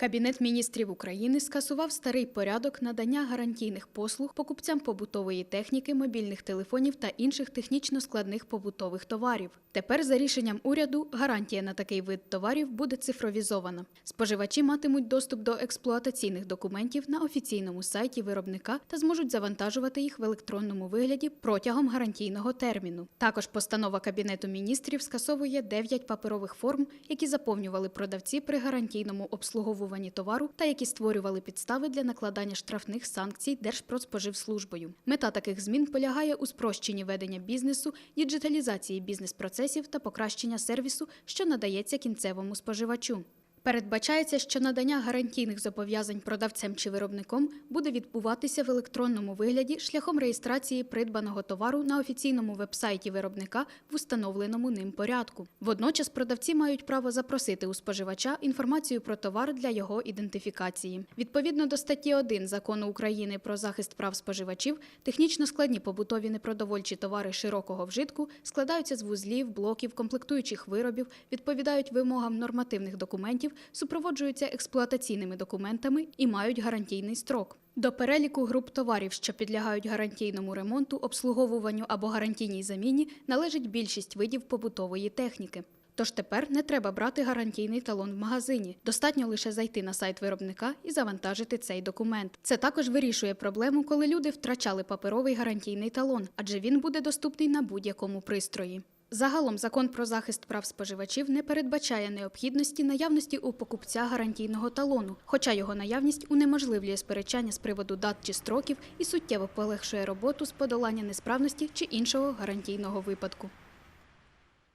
Кабінет міністрів України скасував старий порядок надання гарантійних послуг покупцям побутової техніки, мобільних телефонів та інших технічно складних побутових товарів. Тепер, за рішенням уряду, гарантія на такий вид товарів буде цифровізована. Споживачі матимуть доступ до експлуатаційних документів на офіційному сайті виробника та зможуть завантажувати їх в електронному вигляді протягом гарантійного терміну. Також постанова Кабінету міністрів скасовує 9 паперових форм, які заповнювали продавці при гарантійному обслуговуванні товару та які створювали підстави для накладання штрафних санкцій Держпродспоживслужбою. Мета таких змін полягає у спрощенні ведення бізнесу, діджиталізації бізнес-процесів та покращення сервісу, що надається кінцевому споживачу. Передбачається, що надання гарантійних зобов'язань продавцем чи виробником буде відбуватися в електронному вигляді шляхом реєстрації придбаного товару на офіційному вебсайті виробника в установленому ним порядку. Водночас продавці мають право запросити у споживача інформацію про товар для його ідентифікації. Відповідно до статті 1 закону України про захист прав споживачів, технічно складні побутові непродовольчі товари широкого вжитку складаються з вузлів, блоків, комплектуючих виробів, відповідають вимогам нормативних документів, супроводжуються експлуатаційними документами і мають гарантійний строк. До переліку груп товарів, що підлягають гарантійному ремонту, обслуговуванню або гарантійній заміні, належить більшість видів побутової техніки. Тож тепер не треба брати гарантійний талон в магазині. Достатньо лише зайти на сайт виробника і завантажити цей документ. Це також вирішує проблему, коли люди втрачали паперовий гарантійний талон, адже він буде доступний на будь-якому пристрої. Загалом закон про захист прав споживачів не передбачає необхідності наявності у покупця гарантійного талону, хоча його наявність унеможливлює сперечання з приводу дат чи строків і суттєво полегшує роботу з подолання несправності чи іншого гарантійного випадку.